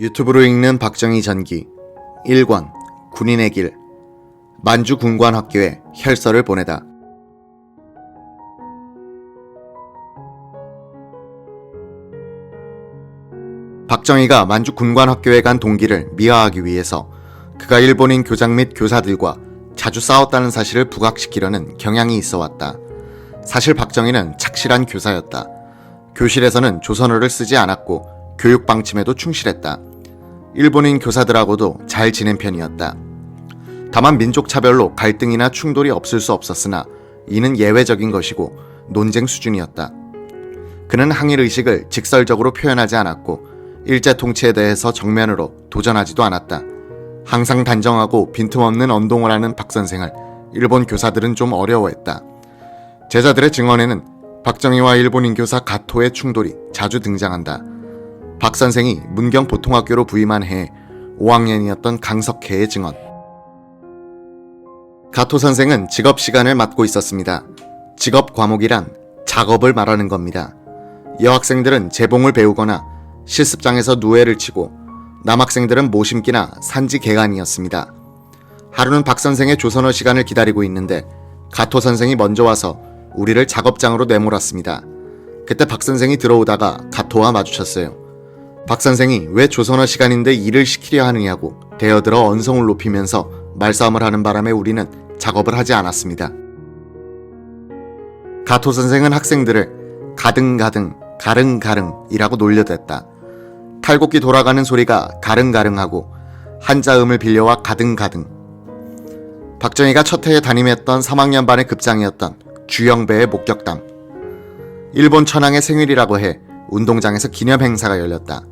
유튜브로 읽는 박정희 전기 1권 군인의 길 만주 군관 학교에 혈서를 보내다 박정희가 만주 군관 학교에 간 동기를 미화하기 위해서 그가 일본인 교장 및 교사들과 자주 싸웠다는 사실을 부각시키려는 경향이 있어 왔다. 사실 박정희는 착실한 교사였다. 교실에서는 조선어를 쓰지 않았고 교육 방침에도 충실했다. 일본인 교사들하고도 잘 지낸 편이었다. 다만 민족 차별로 갈등이나 충돌이 없을 수 없었으나 이는 예외적인 것이고 논쟁 수준이었다. 그는 항일 의식을 직설적으로 표현하지 않았고 일제 통치에 대해서 정면으로 도전하지도 않았다. 항상 단정하고 빈틈없는 언동을 하는 박 선생을 일본 교사들은 좀 어려워했다. 제자들의 증언에는 박정희와 일본인 교사 가토의 충돌이 자주 등장한다. 박 선생이 문경 보통학교로 부임한 해에 5학년이었던 강석혜의 증언. 가토 선생은 직업 시간을 맡고 있었습니다. 직업 과목이란 작업을 말하는 겁니다. 여학생들은 재봉을 배우거나 실습장에서 누에를 치고 남학생들은 모심기나 산지 개간이었습니다. 하루는 박 선생의 조선어 시간을 기다리고 있는데 가토 선생이 먼저 와서 우리를 작업장으로 내몰았습니다. 그때 박 선생이 들어오다가 가토와 마주쳤어요. 박 선생이 왜 조선어 시간인데 일을 시키려 하느냐고 대어들어 언성을 높이면서 말싸움을 하는 바람에 우리는 작업을 하지 않았습니다. 가토 선생은 학생들을 가등가등, 가릉가릉이라고 놀려댔다. 탈곡기 돌아가는 소리가 가릉가릉하고 한자음을 빌려와 가등가등. 박정희가 첫 해에 담임했던 3학년 반의 급장이었던 주영배의 목격담. 일본 천황의 생일이라고 해 운동장에서 기념 행사가 열렸다.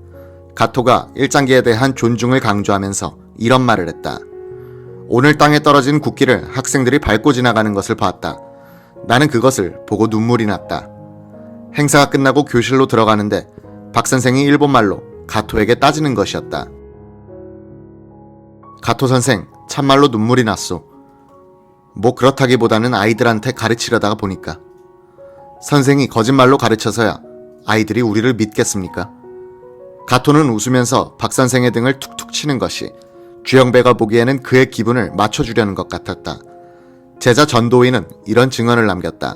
가토가 일장기에 대한 존중을 강조하면서 이런 말을 했다. 오늘 땅에 떨어진 국기를 학생들이 밟고 지나가는 것을 봤다. 나는 그것을 보고 눈물이 났다. 행사가 끝나고 교실로 들어가는데 박 선생이 일본말로 가토에게 따지는 것이었다. 가토 선생, 참말로 눈물이 났소. 뭐 그렇다기보다는 아이들한테 가르치려다가 보니까. 선생이 거짓말로 가르쳐서야 아이들이 우리를 믿겠습니까? 가토는 웃으면서 박 선생의 등을 툭툭 치는 것이 주영배가 보기에는 그의 기분을 맞춰주려는 것 같았다. 제자 전도인은 이런 증언을 남겼다.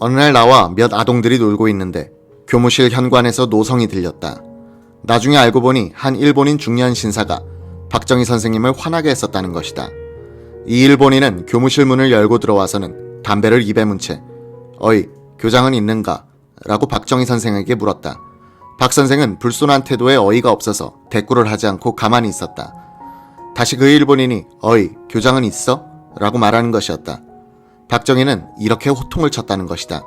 어느 날 나와 몇 아동들이 놀고 있는데 교무실 현관에서 노성이 들렸다. 나중에 알고 보니 한 일본인 중년 신사가 박정희 선생님을 화나게 했었다는 것이다. 이 일본인은 교무실 문을 열고 들어와서는 담배를 입에 문 채 어이 교장은 있는가? 라고 박정희 선생에게 물었다. 박 선생은 불손한 태도에 어이가 없어서 대꾸를 하지 않고 가만히 있었다. 다시 그 일본인이 어이 교장은 있어? 라고 말하는 것이었다. 박정희는 이렇게 호통을 쳤다는 것이다.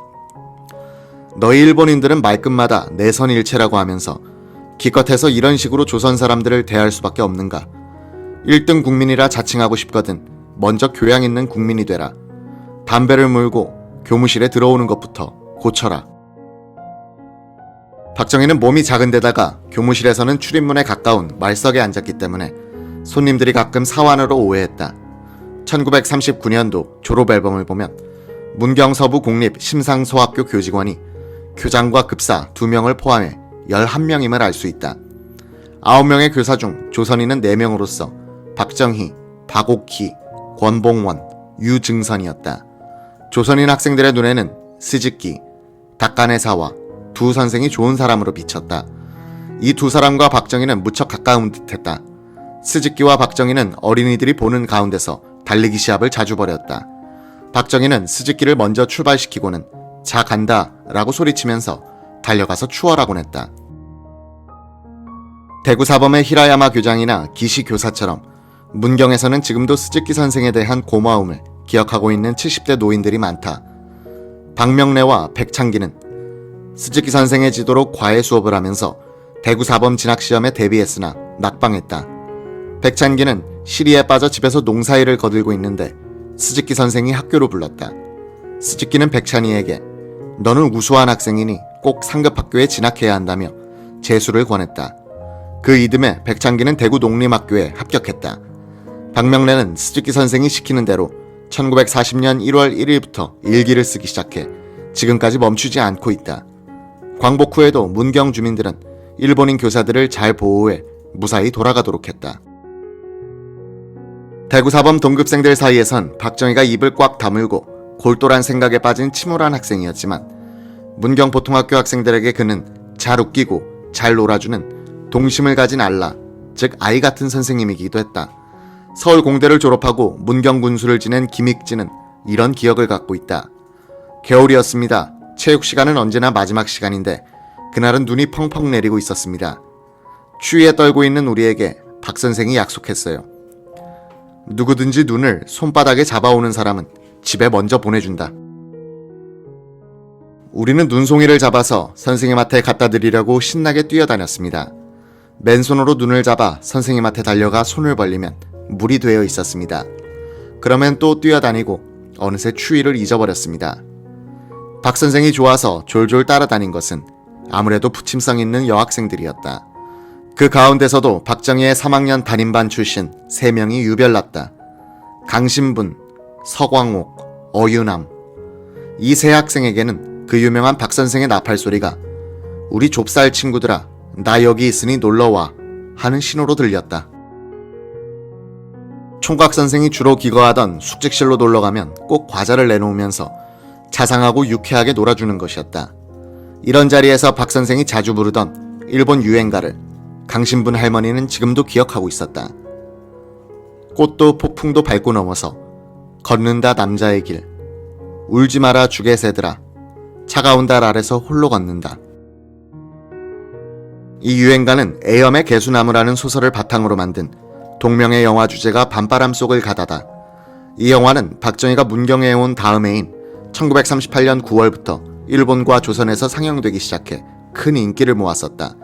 너희 일본인들은 말끝마다 내선일체라고 하면서 기껏해서 이런 식으로 조선 사람들을 대할 수밖에 없는가. 1등 국민이라 자칭하고 싶거든 먼저 교양 있는 국민이 되라. 담배를 물고 교무실에 들어오는 것부터 고쳐라. 박정희는 몸이 작은 데다가 교무실에서는 출입문에 가까운 말석에 앉았기 때문에 손님들이 가끔 사환으로 오해했다. 1939년도 졸업 앨범을 보면 문경 서부 국립 심상소학교 교직원이 교장과 급사 2명을 포함해 11명임을 알 수 있다. 9명의 교사 중 조선인은 4명으로서 박정희, 박옥희, 권봉원, 유증선이었다. 조선인 학생들의 눈에는 스즈키, 닭간의 사와 두 선생이 좋은 사람으로 비쳤다. 이 두 사람과 박정희는 무척 가까운 듯했다. 스즈키와 박정희는 어린이들이 보는 가운데서 달리기 시합을 자주 벌였다. 박정희는 스즈키를 먼저 출발시키고는 자 간다 라고 소리치면서 달려가서 추월하곤 했다. 대구 사범의 히라야마 교장이나 기시 교사처럼 문경에서는 지금도 스즈키 선생에 대한 고마움을 기억하고 있는 70대 노인들이 많다. 박명래와 백창기는 스즈키 선생의 지도로 과외 수업을 하면서 대구 사범 진학 시험에 대비했으나 낙방했다. 백찬기는 시리에 빠져 집에서 농사일을 거들고 있는데 스즈키 선생이 학교로 불렀다. 스즈키는 백찬이에게 너는 우수한 학생이니 꼭 상급 학교에 진학해야 한다며 재수를 권했다. 그 이듬해 백창기는 대구 농림학교에 합격했다. 박명래는 스즈키 선생이 시키는 대로 1940년 1월 1일부터 일기를 쓰기 시작해 지금까지 멈추지 않고 있다. 광복 후에도 문경 주민들은 일본인 교사들을 잘 보호해 무사히 돌아가도록 했다. 대구사범 동급생들 사이에선 박정희가 입을 꽉 다물고 골똘한 생각에 빠진 침울한 학생이었지만 문경 보통학교 학생들에게 그는 잘 웃기고 잘 놀아주는 동심을 가진 알라, 즉 아이 같은 선생님이기도 했다. 서울 공대를 졸업하고 문경 군수를 지낸 김익진은 이런 기억을 갖고 있다. 겨울이었습니다. 체육 시간은 언제나 마지막 시간인데 그날은 눈이 펑펑 내리고 있었습니다. 추위에 떨고 있는 우리에게 박 선생이 약속했어요. 누구든지 눈을 손바닥에 잡아오는 사람은 집에 먼저 보내준다. 우리는 눈송이를 잡아서 선생님한테 갖다 드리려고 신나게 뛰어다녔습니다. 맨손으로 눈을 잡아 선생님한테 달려가 손을 벌리면 물이 되어 있었습니다. 그러면 또 뛰어다니고 어느새 추위를 잊어버렸습니다. 박 선생이 좋아서 졸졸 따라다닌 것은 아무래도 부침성 있는 여학생들이었다. 그 가운데서도 박정희의 3학년 담임반 출신 3명이 유별났다. 강신분, 서광옥, 어유남. 이 세 학생에게는 그 유명한 박 선생의 나팔 소리가 우리 좁쌀 친구들아, 나 여기 있으니 놀러와 하는 신호로 들렸다. 총각 선생이 주로 기거하던 숙직실로 놀러가면 꼭 과자를 내놓으면서 자상하고 유쾌하게 놀아주는 것이었다. 이런 자리에서 박 선생이 자주 부르던 일본 유행가를 강신분 할머니는 지금도 기억하고 있었다. 꽃도 폭풍도 밟고 넘어서 걷는다 남자의 길 울지 마라 죽의 새들아 차가운 달 아래서 홀로 걷는다. 이 유행가는 애염의 개수나무라는 소설을 바탕으로 만든 동명의 영화 주제가 밤바람 속을 가다다. 이 영화는 박정희가 문경에 온 다음 해인 1938년 9월부터 일본과 조선에서 상영되기 시작해 큰 인기를 모았었다.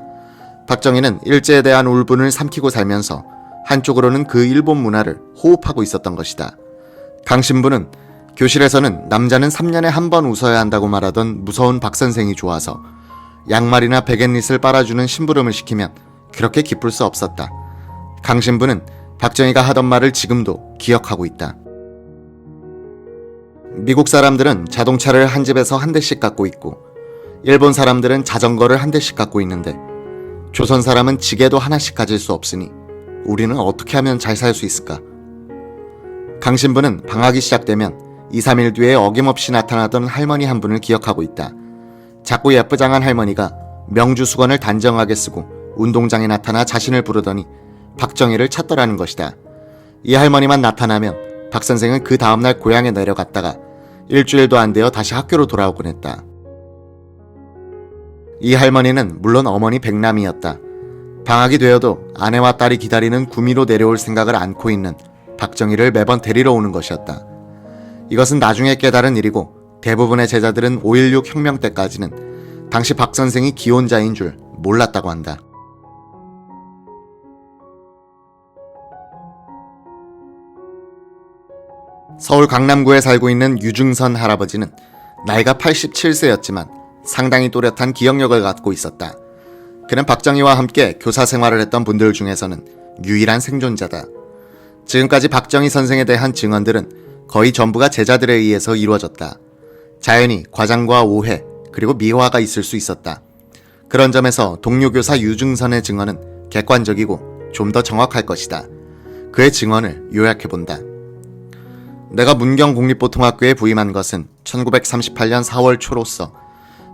박정희는 일제에 대한 울분을 삼키고 살면서 한쪽으로는 그 일본 문화를 호흡하고 있었던 것이다. 강 신부는 교실에서는 남자는 3년에 한 번 웃어야 한다고 말하던 무서운 박 선생이 좋아서 양말이나 베갯릿을 빨아주는 심부름을 시키면 그렇게 기쁠 수 없었다. 강 신부는 박정희가 하던 말을 지금도 기억하고 있다. 미국 사람들은 자동차를 한 집에서 한 대씩 갖고 있고, 일본 사람들은 자전거를 한 대씩 갖고 있는데, 조선 사람은 지게도 하나씩 가질 수 없으니, 우리는 어떻게 하면 잘 살 수 있을까? 강신부는 방학이 시작되면 2, 3일 뒤에 어김없이 나타나던 할머니 한 분을 기억하고 있다. 작고 예쁘장한 할머니가 명주 수건을 단정하게 쓰고 운동장에 나타나 자신을 부르더니 박정희를 찾더라는 것이다. 이 할머니만 나타나면 박 선생은 그 다음날 고향에 내려갔다가 일주일도 안 되어 다시 학교로 돌아오곤 했다. 이 할머니는 물론 어머니 백남이었다. 방학이 되어도 아내와 딸이 기다리는 구미로 내려올 생각을 않고 있는 박정희를 매번 데리러 오는 것이었다. 이것은 나중에 깨달은 일이고 대부분의 제자들은 5.16 혁명 때까지는 당시 박 선생이 기혼자인 줄 몰랐다고 한다. 서울 강남구에 살고 있는 유중선 할아버지는 나이가 87세였지만 상당히 또렷한 기억력을 갖고 있었다. 그는 박정희와 함께 교사 생활을 했던 분들 중에서는 유일한 생존자다. 지금까지 박정희 선생에 대한 증언들은 거의 전부가 제자들에 의해서 이루어졌다. 자연히 과장과 오해 그리고 미화가 있을 수 있었다. 그런 점에서 동료 교사 유중선의 증언은 객관적이고 좀 더 정확할 것이다. 그의 증언을 요약해 본다. 내가 문경 국립보통학교에 부임한 것은 1938년 4월 초로서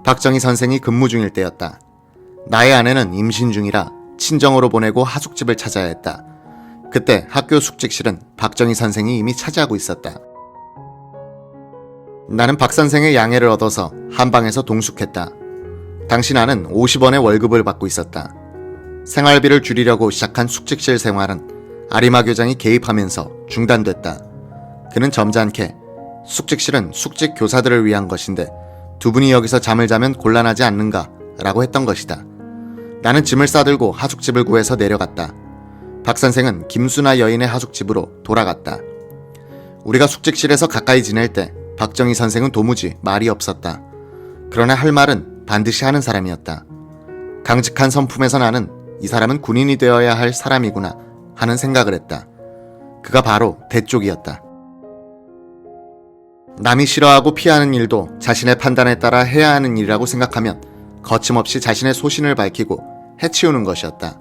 박정희 선생이 근무 중일 때였다. 나의 아내는 임신 중이라 친정으로 보내고 하숙집을 찾아야 했다. 그때 학교 숙직실은 박정희 선생이 이미 차지하고 있었다. 나는 박 선생의 양해를 얻어서 한방에서 동숙했다. 당시 나는 50원의 월급을 받고 있었다. 생활비를 줄이려고 시작한 숙직실 생활은 아리마 교장이 개입하면서 중단됐다. 그는 점잖게 숙직실은 숙직 교사들을 위한 것인데 두 분이 여기서 잠을 자면 곤란하지 않는가 라고 했던 것이다. 나는 짐을 싸들고 하숙집을 구해서 내려갔다. 박 선생은 김수나 여인의 하숙집으로 돌아갔다. 우리가 숙직실에서 가까이 지낼 때 박정희 선생은 도무지 말이 없었다. 그러나 할 말은 반드시 하는 사람이었다. 강직한 성품에서 나는 이 사람은 군인이 되어야 할 사람이구나 하는 생각을 했다. 그가 바로 대쪽이었다. 남이 싫어하고 피하는 일도 자신의 판단에 따라 해야 하는 일이라고 생각하면 거침없이 자신의 소신을 밝히고 해치우는 것이었다.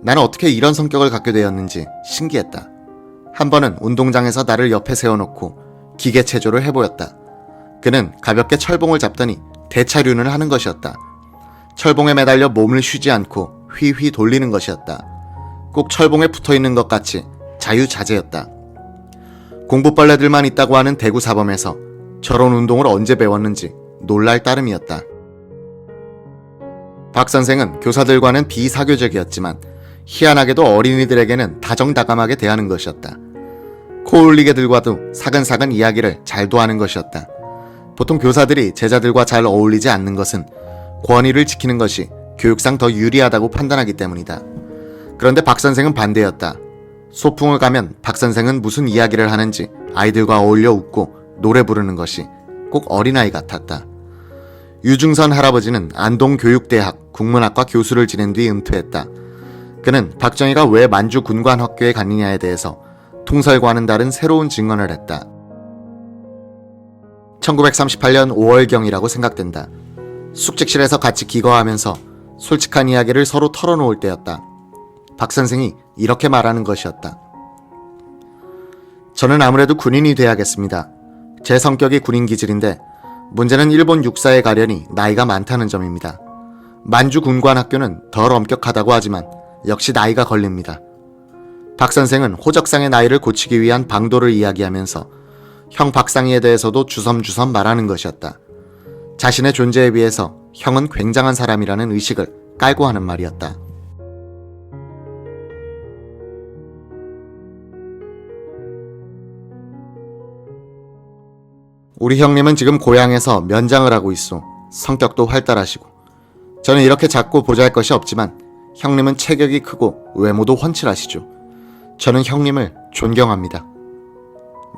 나는 어떻게 이런 성격을 갖게 되었는지 신기했다. 한 번은 운동장에서 나를 옆에 세워놓고 기계 체조를 해보였다. 그는 가볍게 철봉을 잡더니 대차륜을 하는 것이었다. 철봉에 매달려 몸을 쉬지 않고 휘휘 돌리는 것이었다. 꼭 철봉에 붙어 있는 것 같이 자유자재였다. 공부벌레들만 있다고 하는 대구 사범에서 저런 운동을 언제 배웠는지 놀랄 따름이었다. 박 선생은 교사들과는 비사교적이었지만 희한하게도 어린이들에게는 다정다감하게 대하는 것이었다. 코올리게들과도 사근사근 이야기를 잘도 하는 것이었다. 보통 교사들이 제자들과 잘 어울리지 않는 것은 권위를 지키는 것이 교육상 더 유리하다고 판단하기 때문이다. 그런데 박 선생은 반대였다. 소풍을 가면 박 선생은 무슨 이야기를 하는지 아이들과 어울려 웃고 노래 부르는 것이 꼭 어린아이 같았다. 유중선 할아버지는 안동교육대학 국문학과 교수를 지낸 뒤 은퇴했다. 그는 박정희가 왜 만주 군관 학교에 갔느냐에 대해서 통설과는 다른 새로운 증언을 했다. 1938년 5월경이라고 생각된다. 숙직실에서 같이 기거하면서 솔직한 이야기를 서로 털어놓을 때였다. 박 선생이 이렇게 말하는 것이었다. 저는 아무래도 군인이 돼야겠습니다. 제 성격이 군인 기질인데 문제는 일본 육사에 가려니 나이가 많다는 점입니다. 만주 군관 학교는 덜 엄격하다고 하지만 역시 나이가 걸립니다. 박 선생은 호적상의 나이를 고치기 위한 방도를 이야기하면서 형 박상희에 대해서도 주섬주섬 말하는 것이었다. 자신의 존재에 비해서 형은 굉장한 사람이라는 의식을 깔고 하는 말이었다. 우리 형님은 지금 고향에서 면장을 하고 있어. 성격도 활달하시고. 저는 이렇게 작고 보잘 것이 없지만 형님은 체격이 크고 외모도 훤칠하시죠. 저는 형님을 존경합니다.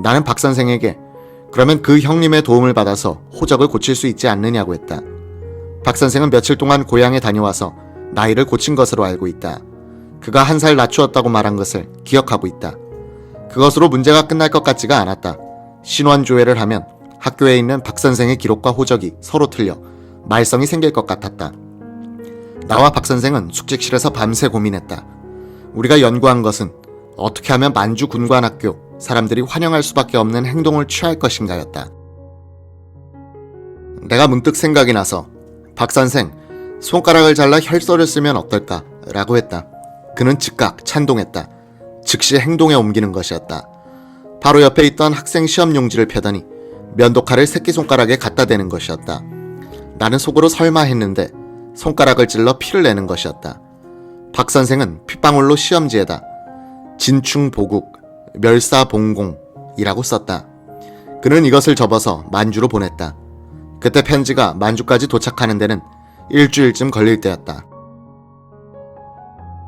나는 박 선생에게 그러면 그 형님의 도움을 받아서 호적을 고칠 수 있지 않느냐고 했다. 박 선생은 며칠 동안 고향에 다녀와서 나이를 고친 것으로 알고 있다. 그가 한 살 낮추었다고 말한 것을 기억하고 있다. 그것으로 문제가 끝날 것 같지가 않았다. 신원 조회를 하면 학교에 있는 박 선생의 기록과 호적이 서로 틀려 말썽이 생길 것 같았다. 나와 박 선생은 숙직실에서 밤새 고민했다. 우리가 연구한 것은 어떻게 하면 만주 군관학교 사람들이 환영할 수밖에 없는 행동을 취할 것인가였다. 내가 문득 생각이 나서 박 선생 손가락을 잘라 혈서를 쓰면 어떨까? 라고 했다. 그는 즉각 찬동했다. 즉시 행동에 옮기는 것이었다. 바로 옆에 있던 학생 시험 용지를 펴더니 면도칼을 새끼손가락에 갖다 대는 것이었다. 나는 속으로 설마 했는데 손가락을 찔러 피를 내는 것이었다. 박 선생은 핏방울로 시험지에다 진충보국 멸사봉공이라고 썼다. 그는 이것을 접어서 만주로 보냈다. 그때 편지가 만주까지 도착하는 데는 일주일쯤 걸릴 때였다.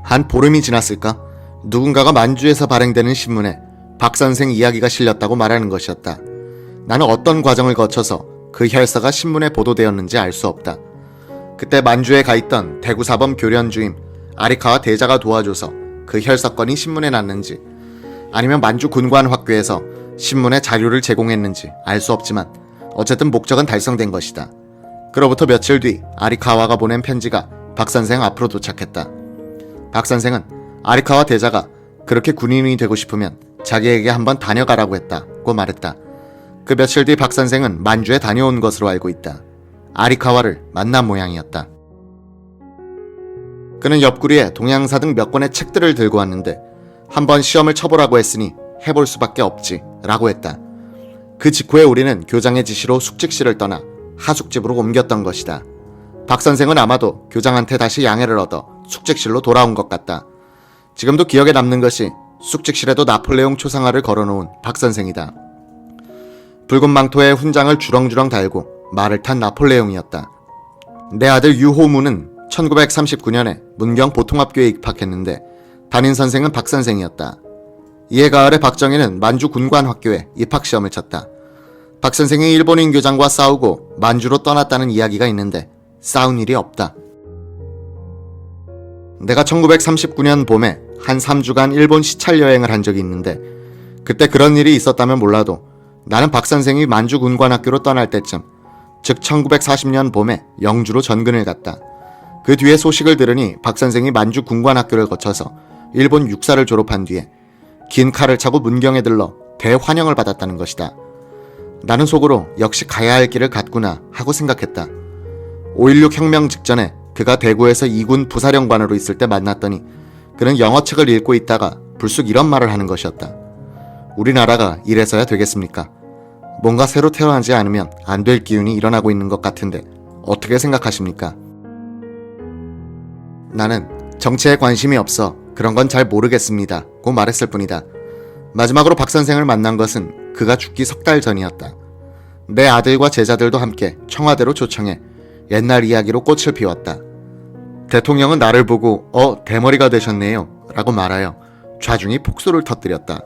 한 보름이 지났을까? 누군가가 만주에서 발행되는 신문에 박 선생 이야기가 실렸다고 말하는 것이었다. 나는 어떤 과정을 거쳐서 그 혈서가 신문에 보도되었는지 알 수 없다. 그때 만주에 가 있던 대구사범 교련 주임 아리카와 대자가 도와줘서 그 혈서건이 신문에 났는지 아니면 만주 군관 학교에서 신문에 자료를 제공했는지 알 수 없지만 어쨌든 목적은 달성된 것이다. 그로부터 며칠 뒤 아리카와가 보낸 편지가 박 선생 앞으로 도착했다. 박 선생은 아리카와 대자가 그렇게 군인이 되고 싶으면 자기에게 한번 다녀가라고 했다고 말했다. 그 며칠 뒤 박 선생은 만주에 다녀온 것으로 알고 있다. 아리카와를 만난 모양이었다. 그는 옆구리에 동양사 등 몇 권의 책들을 들고 왔는데 한번 시험을 쳐보라고 했으니 해볼 수밖에 없지 라고 했다. 그 직후에 우리는 교장의 지시로 숙직실을 떠나 하숙집으로 옮겼던 것이다. 박 선생은 아마도 교장한테 다시 양해를 얻어 숙직실로 돌아온 것 같다. 지금도 기억에 남는 것이 숙직실에도 나폴레옹 초상화를 걸어놓은 박 선생이다. 붉은 망토에 훈장을 주렁주렁 달고 말을 탄 나폴레옹이었다. 내 아들 유호무는 1939년에 문경 보통합교에 입학했는데 담임 선생은 박 선생이었다. 이해 가을에 박정희는 만주 군관학교에 입학 시험을 쳤다. 박 선생이 일본인 교장과 싸우고 만주로 떠났다는 이야기가 있는데 싸운 일이 없다. 내가 1939년 봄에 한 3주간 일본 시찰 여행을 한 적이 있는데 그때 그런 일이 있었다면 몰라도 나는 박 선생이 만주 군관학교로 떠날 때쯤 즉 1940년 봄에 영주로 전근을 갔다. 그 뒤에 소식을 들으니 박 선생이 만주 군관학교를 거쳐서 일본 육사를 졸업한 뒤에 긴 칼을 차고 문경에 들러 대환영을 받았다는 것이다. 나는 속으로 역시 가야 할 길을 갔구나 하고 생각했다. 5.16 혁명 직전에 그가 대구에서 이군 부사령관으로 있을 때 만났더니 그는 영어책을 읽고 있다가 불쑥 이런 말을 하는 것이었다. 우리나라가 이래서야 되겠습니까? 뭔가 새로 태어나지 않으면 안 될 기운이 일어나고 있는 것 같은데 어떻게 생각하십니까? 나는 정치에 관심이 없어 그런 건 잘 모르겠습니다. 고 말했을 뿐이다. 마지막으로 박 선생을 만난 것은 그가 죽기 석 달 전이었다. 내 아들과 제자들도 함께 청와대로 초청해 옛날 이야기로 꽃을 피웠다. 대통령은 나를 보고 어 대머리가 되셨네요 라고 말하여 좌중이 폭소를 터뜨렸다.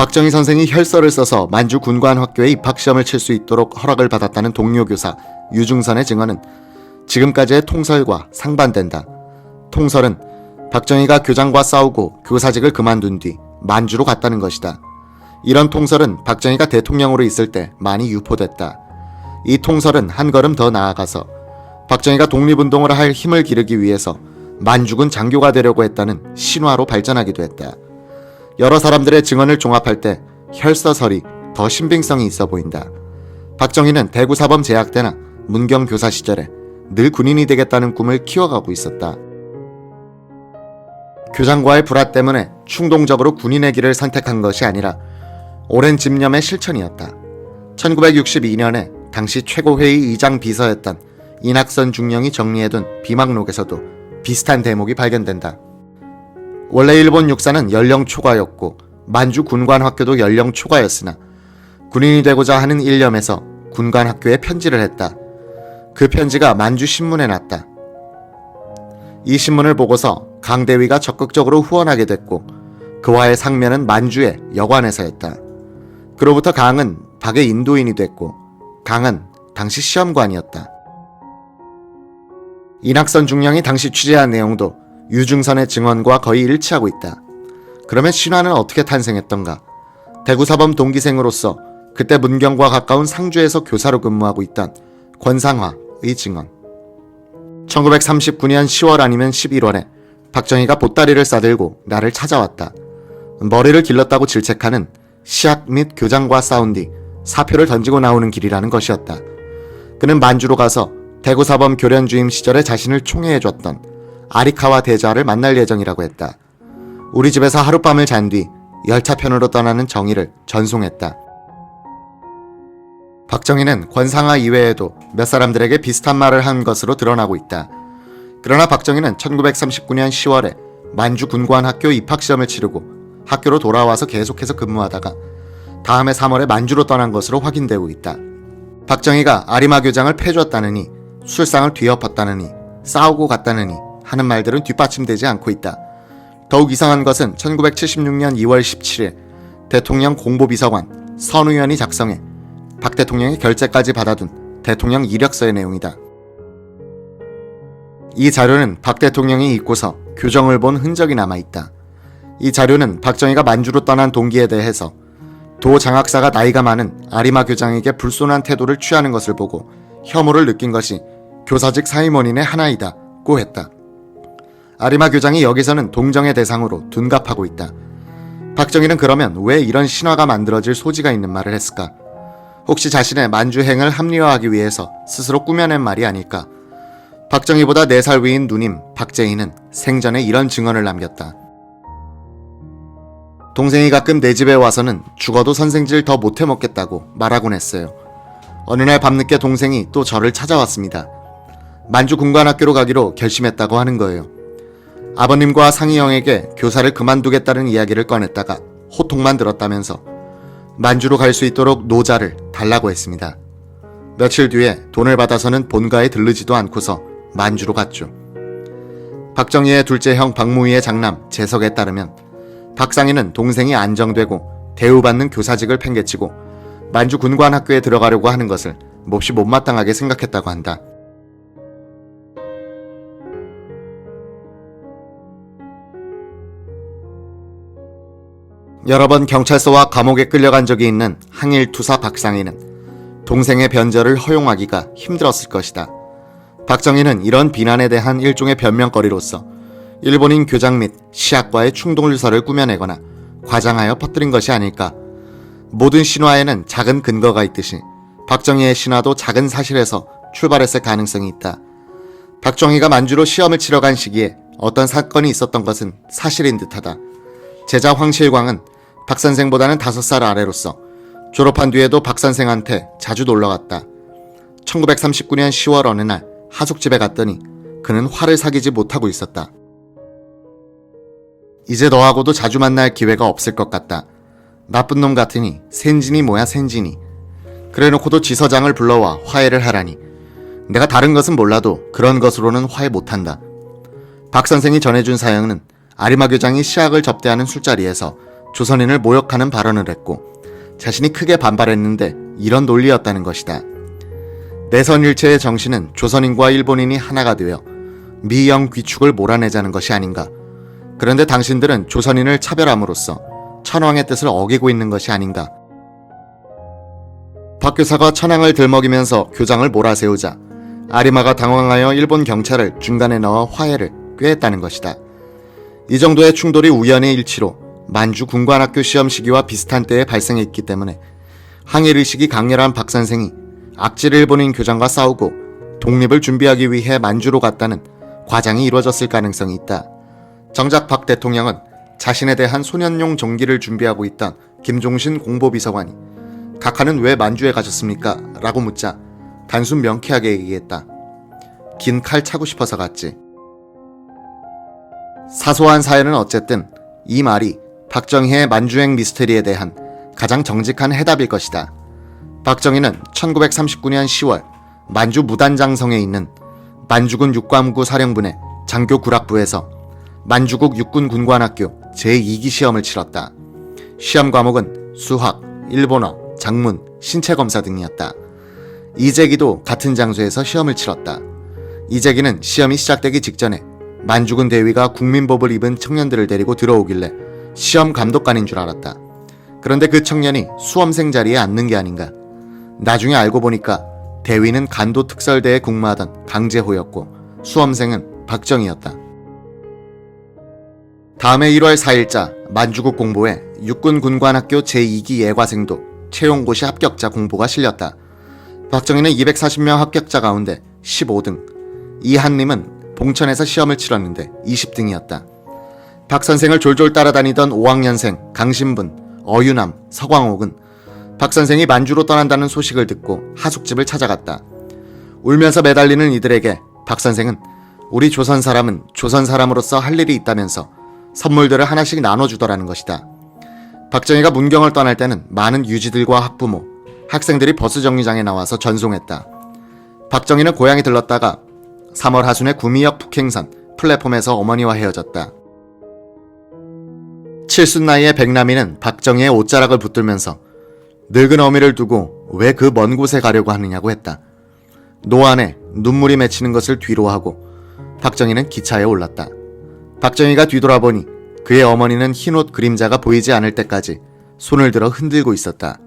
박정희 선생이 혈서를 써서 만주 군관학교에 입학시험을 칠 수 있도록 허락을 받았다는 동료 교사 유중선의 증언은 지금까지의 통설과 상반된다. 통설은 박정희가 교장과 싸우고 교사직을 그만둔 뒤 만주로 갔다는 것이다. 이런 통설은 박정희가 대통령으로 있을 때 많이 유포됐다. 이 통설은 한 걸음 더 나아가서 박정희가 독립운동을 할 힘을 기르기 위해서 만주군 장교가 되려고 했다는 신화로 발전하기도 했다. 여러 사람들의 증언을 종합할 때 혈서설이 더 신빙성이 있어 보인다. 박정희는 대구 사범 제약 때나 문경 교사 시절에 늘 군인이 되겠다는 꿈을 키워가고 있었다. 교장과의 불화 때문에 충동적으로 군인의 길을 선택한 것이 아니라 오랜 집념의 실천이었다. 1962년에 당시 최고회의 의장 비서였던 이낙선 중령이 정리해둔 비막록에서도 비슷한 대목이 발견된다. 원래 일본 육사는 연령 초과였고 만주 군관학교도 연령 초과였으나 군인이 되고자 하는 일념에서 군관학교에 편지를 했다. 그 편지가 만주 신문에 났다. 이 신문을 보고서 강대위가 적극적으로 후원하게 됐고 그와의 상면은 만주의 여관에서였다. 그로부터 강은 박의 인도인이 됐고 강은 당시 시험관이었다. 이낙선 중령이 당시 취재한 내용도 유중선의 증언과 거의 일치하고 있다. 그러면 신화는 어떻게 탄생했던가? 대구사범 동기생으로서 그때 문경과 가까운 상주에서 교사로 근무하고 있던 권상화의 증언. 1939년 10월 아니면 11월에 박정희가 보따리를 싸들고 나를 찾아왔다. 머리를 길렀다고 질책하는 시학 및 교장과 싸운 뒤 사표를 던지고 나오는 길이라는 것이었다. 그는 만주로 가서 대구사범 교련 주임 시절에 자신을 총애해줬던 아리카와 대자를 만날 예정이라고 했다. 우리 집에서 하룻밤을 잔 뒤 열차편으로 떠나는 정의를 전송했다. 박정희는 권상하 이외에도 몇 사람들에게 비슷한 말을 한 것으로 드러나고 있다. 그러나 박정희는 1939년 10월에 만주 군관학교 입학시험을 치르고 학교로 돌아와서 계속해서 근무하다가 다음해 3월에 만주로 떠난 것으로 확인되고 있다. 박정희가 아리마 교장을 패줬다느니 술상을 뒤엎었다느니 싸우고 갔다느니 하는 말들은 뒷받침되지 않고 있다. 더욱 이상한 것은 1976년 2월 17일 대통령 공보비서관 선 의원이 작성해 박 대통령의 결재까지 받아둔 대통령 이력서의 내용이다. 이 자료는 박 대통령이 읽고서 교정을 본 흔적이 남아 있다. 이 자료는 박정희가 만주로 떠난 동기에 대해서 도 장학사가 나이가 많은 아리마 교장에게 불손한 태도를 취하는 것을 보고 혐오를 느낀 것이 교사직 사임원인의 하나이다 고 했다. 아리마 교장이 여기서는 동정의 대상으로 둔갑하고 있다. 박정희는 그러면 왜 이런 신화가 만들어질 소지가 있는 말을 했을까? 혹시 자신의 만주행을 합리화하기 위해서 스스로 꾸며낸 말이 아닐까? 박정희보다 4살 위인 누님 박재희는 생전에 이런 증언을 남겼다. 동생이 가끔 내 집에 와서는 죽어도 선생질 더 못해 먹겠다고 말하곤 했어요. 어느 날 밤늦게 동생이 또 저를 찾아왔습니다. 만주 군관학교로 가기로 결심했다고 하는 거예요. 아버님과 상희 형에게 교사를 그만두겠다는 이야기를 꺼냈다가 호통만 들었다면서 만주로 갈 수 있도록 노자를 달라고 했습니다. 며칠 뒤에 돈을 받아서는 본가에 들르지도 않고서 만주로 갔죠. 박정희의 둘째 형 박무희의 장남 재석에 따르면 박상희는 동생이 안정되고 대우받는 교사직을 팽개치고 만주 군관학교에 들어가려고 하는 것을 몹시 못마땅하게 생각했다고 한다. 여러 번 경찰서와 감옥에 끌려간 적이 있는 항일 투사 박상희는 동생의 변절을 허용하기가 힘들었을 것이다. 박정희는 이런 비난에 대한 일종의 변명거리로서 일본인 교장 및 시학과의 충돌설을 꾸며내거나 과장하여 퍼뜨린 것이 아닐까. 모든 신화에는 작은 근거가 있듯이 박정희의 신화도 작은 사실에서 출발했을 가능성이 있다. 박정희가 만주로 시험을 치러 간 시기에 어떤 사건이 있었던 것은 사실인 듯하다. 제자 황실광은 박 선생보다는 다섯 살 아래로서 졸업한 뒤에도 박 선생한테 자주 놀러 갔다. 1939년 10월 어느 날 하숙집에 갔더니 그는 화를 사귀지 못하고 있었다. 이제 너하고도 자주 만날 기회가 없을 것 같다. 나쁜 놈 같으니 센진이 뭐야 센진이. 그래놓고도 지서장을 불러와 화해를 하라니. 내가 다른 것은 몰라도 그런 것으로는 화해 못한다. 박 선생이 전해준 사연은 아리마 교장이 시학을 접대하는 술자리에서 조선인을 모욕하는 발언을 했고 자신이 크게 반발했는데 이런 논리였다는 것이다. 내선일체의 정신은 조선인과 일본인이 하나가 되어 미영 귀축을 몰아내자는 것이 아닌가. 그런데 당신들은 조선인을 차별함으로써 천황의 뜻을 어기고 있는 것이 아닌가. 박 교사가 천황을 들먹이면서 교장을 몰아세우자 아리마가 당황하여 일본 경찰을 중간에 넣어 화해를 꾀했다는 것이다. 이 정도의 충돌이 우연의 일치로 만주 군관학교 시험 시기와 비슷한 때에 발생했기 때문에 항일 의식이 강렬한 박 선생이 악질 일본인 교장과 싸우고 독립을 준비하기 위해 만주로 갔다는 과장이 이루어졌을 가능성이 있다. 정작 박 대통령은 자신에 대한 소년용 종기를 준비하고 있던 김종신 공보비서관이 각하는 왜 만주에 가셨습니까? 라고 묻자 단순 명쾌하게 얘기했다. 긴 칼 차고 싶어서 갔지. 사소한 사연은 어쨌든 이 말이 박정희의 만주행 미스테리에 대한 가장 정직한 해답일 것이다. 박정희는 1939년 10월 만주 무단장성에 있는 만주군 육과무구 사령부내 장교 구락부에서 만주국 육군 군관학교 제2기 시험을 치렀다. 시험 과목은 수학, 일본어, 작문, 신체 검사 등이었다. 이재기도 같은 장소에서 시험을 치렀다. 이재기는 시험이 시작되기 직전에 만주군 대위가 국민법을 입은 청년들을 데리고 들어오길래 시험 감독관인 줄 알았다. 그런데 그 청년이 수험생 자리에 앉는 게 아닌가. 나중에 알고 보니까 대위는 간도 특설대에 근무하던 강재호였고 수험생은 박정희였다. 다음해 1월 4일자 만주국 공보에 육군 군관학교 제2기 예과생도 채용고시 합격자 공보가 실렸다. 박정희는 240명 합격자 가운데 15등, 이한님은 봉천에서 시험을 치렀는데 20등이었다. 박 선생을 졸졸 따라다니던 5학년생 강신분, 어유남, 서광옥은 박 선생이 만주로 떠난다는 소식을 듣고 하숙집을 찾아갔다. 울면서 매달리는 이들에게 박 선생은 우리 조선 사람은 조선 사람으로서 할 일이 있다면서 선물들을 하나씩 나눠주더라는 것이다. 박정희가 문경을 떠날 때는 많은 유지들과 학부모, 학생들이 버스 정류장에 나와서 전송했다. 박정희는 고향에 들렀다가 3월 하순에 구미역 북행선 플랫폼에서 어머니와 헤어졌다. 칠순 나이의 백남이는 박정희의 옷자락을 붙들면서 늙은 어미를 두고 왜 그 먼 곳에 가려고 하느냐고 했다. 노안에 눈물이 맺히는 것을 뒤로 하고 박정희는 기차에 올랐다. 박정희가 뒤돌아보니 그의 어머니는 흰옷 그림자가 보이지 않을 때까지 손을 들어 흔들고 있었다.